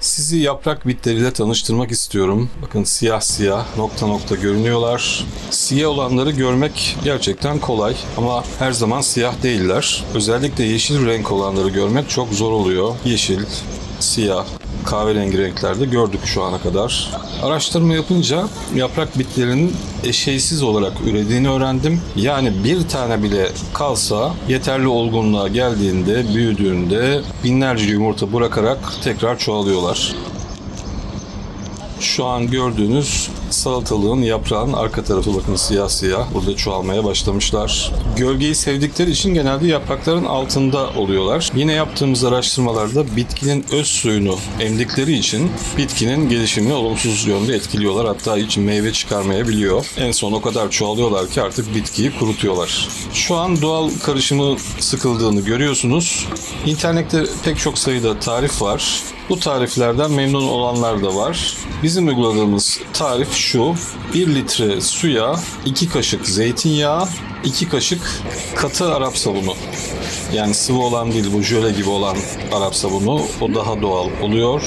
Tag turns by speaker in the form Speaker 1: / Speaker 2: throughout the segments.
Speaker 1: Sizi yaprak bitleriyle tanıştırmak istiyorum. Bakın siyah siyah nokta nokta görünüyorlar. Siyah olanları görmek gerçekten kolay ama her zaman siyah değiller. Özellikle yeşil renk olanları görmek çok zor oluyor. Yeşil, siyah, kahverengi renklerde gördük şu ana kadar. Araştırma yapınca yaprak bitlerinin eşeysiz olarak ürediğini öğrendim. Yani bir tane bile kalsa yeterli olgunluğa geldiğinde, büyüdüğünde binlerce yumurta bırakarak tekrar çoğalıyorlar. Şu an gördüğünüz salatalığın yaprağın arka tarafı bakın siyah siyah. Burada çoğalmaya başlamışlar. Gölgeyi sevdikleri için genelde yaprakların altında oluyorlar. Yine yaptığımız araştırmalarda bitkinin öz suyunu emdikleri için bitkinin gelişimini olumsuz yönde etkiliyorlar. Hatta hiç meyve çıkarmayabiliyor. En son o kadar çoğalıyorlar ki artık bitkiyi kurutuyorlar. Şu an doğal karışımı sıkıldığını görüyorsunuz. İnternette pek çok sayıda tarif var. Bu tariflerden memnun olanlar da var. Bizim uyguladığımız tarif şu. 1 litre suya 2 kaşık zeytinyağı, 2 kaşık katı Arap sabunu. Yani sıvı olan değil bu jöle gibi olan Arap sabunu. O daha doğal oluyor.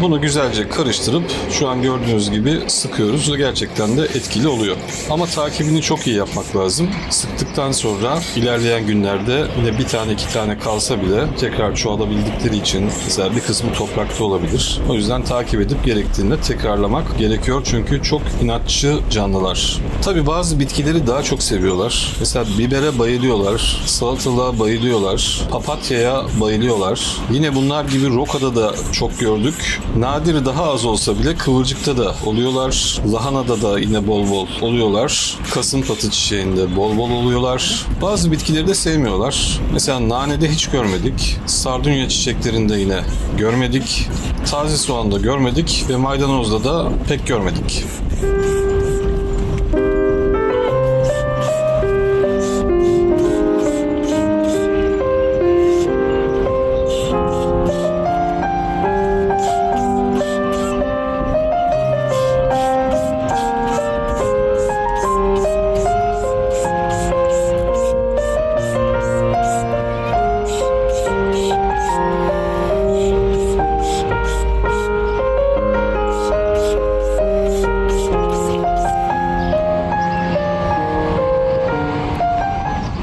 Speaker 1: Bunu güzelce karıştırıp şu an gördüğünüz gibi sıkıyoruz ve gerçekten de etkili oluyor. Ama takibini çok iyi yapmak lazım. Sıktıktan sonra ilerleyen günlerde yine bir tane iki tane kalsa bile tekrar çoğalabildikleri için mesela bir kısmı toprakta olabilir. O yüzden takip edip gerektiğinde tekrarlamak gerekiyor çünkü çok inatçı canlılar. Tabi bazı bitkileri daha çok seviyorlar. Mesela bibere bayılıyorlar, salatalığa bayılıyorlar, papatyaya bayılıyorlar. Yine bunlar gibi rokada da çok gördük. Nadir daha az olsa bile kıvırcıkta da oluyorlar. Lahanada da yine bol bol oluyorlar. Kasımpatı çiçeğinde bol bol oluyorlar. Bazı bitkileri de sevmiyorlar. Mesela nanede hiç görmedik. Sardunya çiçeklerinde yine görmedik. Taze soğanda görmedik ve maydanozda da pek görmedik.